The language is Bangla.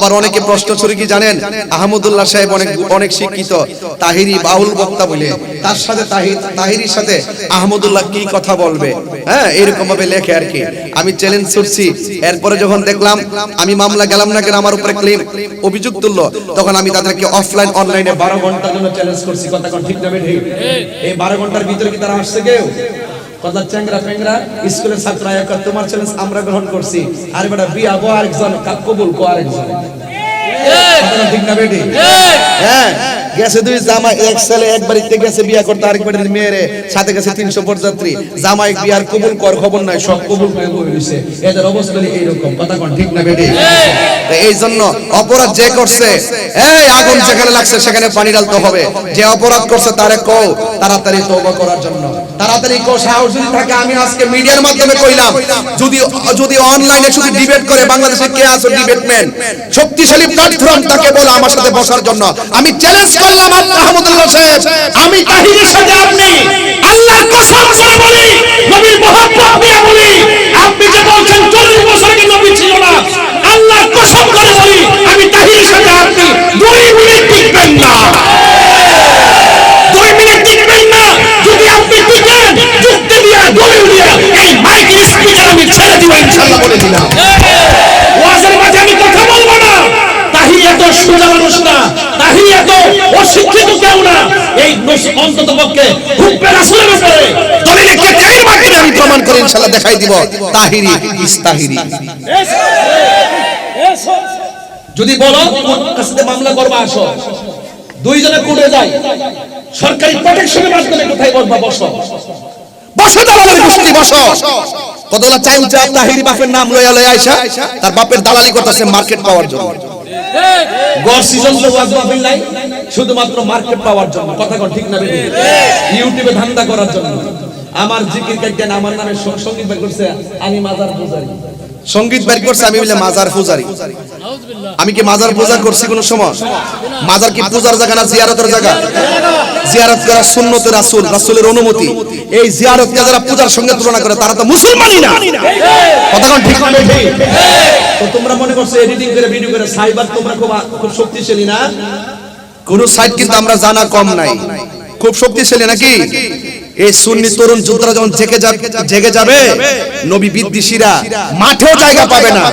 আবার অনেকে প্রশ্ন ছুরি কি জানেন? আহমদুল্লাহ সাহেব অনেক অনেক শিক্ষিত, তাহিরি বাউল বক্তা বলে। তার সাথে তাহির তাহিরির সাথে আহমদুল্লাহ কি কথা বলবে? হ্যাঁ এরকম ভাবে লেখে আর কি। আমি চ্যালেঞ্জ করছি এরপরে যখন দেখলাম, আমি মামলা গেলাম না কেন, আমার উপরে ক্লেম অভিযোগ তুললো, তখন আমি তাদেরকে অফলাইন অনলাইনে বারো ঘণ্টার জন্য চ্যালেঞ্জ করছি। কথা ঠিক যাবে ঠিক এই বারো ঘণ্টার ভিতরে কি তারা আসছে কেউ? কথা চ্যাংরা ফ্যাংরা স্কুলের ছাত্র আয়াকা তোমার চ্যালেঞ্জ আমরা গ্রহণ করছি। আর বেটা বিয়া বো আরেকজন কবুল কো আরেকজন। ঠিক। না বেটি? হ্যাঁ। গেছে দুই জামাই এক ছেলে, এক বাড়িতে গেছে বিয়া করতে, আরেক বাড়ির মেয়েরে সাথে গেছে তিনশো পরযাত্রী জামাই বিয়ার কবুল কর, খবর নাই, সব কবুল করে বই এদের অবস্থা এইরকম, কথা কোন, ঠিক না বেটি? এই জন্য অপরাধ যে করছে, এই আগুন যেখানে লাগছে সেখানে পানি ঢালতে হবে। যে অপরাধ করছে তারে কও, তাড়াতাড়ি করার জন্য। তাড়াতাড়ি সাহস যদি থাকে, আমি আজকে মিডিয়ার মাধ্যমে কইলাম, যদি যদি অনলাইনে শুধু ডিবেট করে, বাংলাদেশে কে আছে ডিবেটম্যান শক্তিশালী প্ল্যাটফর্ম তাকে বলে, আমার সাথে বসার জন্য। আমি চ্যালেঞ্জ করলাম আল্লাহ আহমদুল্লাহ সাহেব। আমি তাহিরের সাথে আপনি আল্লাহর কসম করে বলি, নবীর মহব্বত নিয়ে বলি, আপনি যে বলছেন চল্লিশ বছর আগে নবী ছিল না, আল্লাহর কসম করে বলি, আমি তাহিরের সাথে আপনি দুই মিনিট টিকবেন না। দুই মিনিট টিকবেন না। যদি আপনি টিকেন, যুক্তি দিয়া, দলিল দিয়া, এই মাইকের স্পিকার আমি ছেড়ে দিব, ইনশাআল্লাহ বলে দিলাম। অশিক্ষিত কেউ না। এই অন্তত পক্ষে হুব্বে রাসূলের উপরে। দলিলে কে মাধ্যমে আমি প্রমাণ করে ইনশাআল্লাহ দেখাই দিব। তাহিরি ইস্তাহিরি। যদি বলো কোর্ট কাছে মামলা করবা আসো। দুইজনে কোর্টে যাই। সরকারি প্রোটেকশনের মাধ্যমে কোথায় বসবা বসো। বসো দালালের গোষ্ঠী বসো। কতগুলা চাই উঠা তাহিরি বাপের নাম লয়া লয়া আইসা তার বাপের দালালি করতেছে মার্কেট পাওয়ার জন্য। গড় সিজন তো ওয়াজ মাহফিল নাই শুধুমাত্র মার্কেট পাওয়ার জন্য। কথা কোন ঠিক না বেটি? ইউটিউবে ধান্দা করার জন্য। আমার জিকির কাইতেন আমার নামে সংগীত বের করছে আমি মাজার পূজারি। সংগীত বের করছে আমি বলে মাজার পূজারি। আমি কি মাজার পূজা করছি কোন সময়? মাজার কি পূজার জায়গা না জিয়ারতের জায়গা? জিয়ারত করা সুন্নতে রাসূল রাসূলের অনুমতি। এই জিয়ারতকে যারা পূজার সঙ্গে তুলনা করে তারা তো মুসলমানই না। কথা কোন ঠিক? তো তোমরা মনে করছ এডিটিং করে ভিডিও করে সাইবার তোমরা খুব খুব শক্তিশালী না? কোন সাইড কিন্তু আমরা জানা কম নাই। খুব শক্তিশালী নাকি? এই সুন্নি তরুণ যোদ্ধারা যখন জেগে যাবে জেগে যাবে নবী বিদ্বেষীরা মাঠেও জায়গা পাবে না।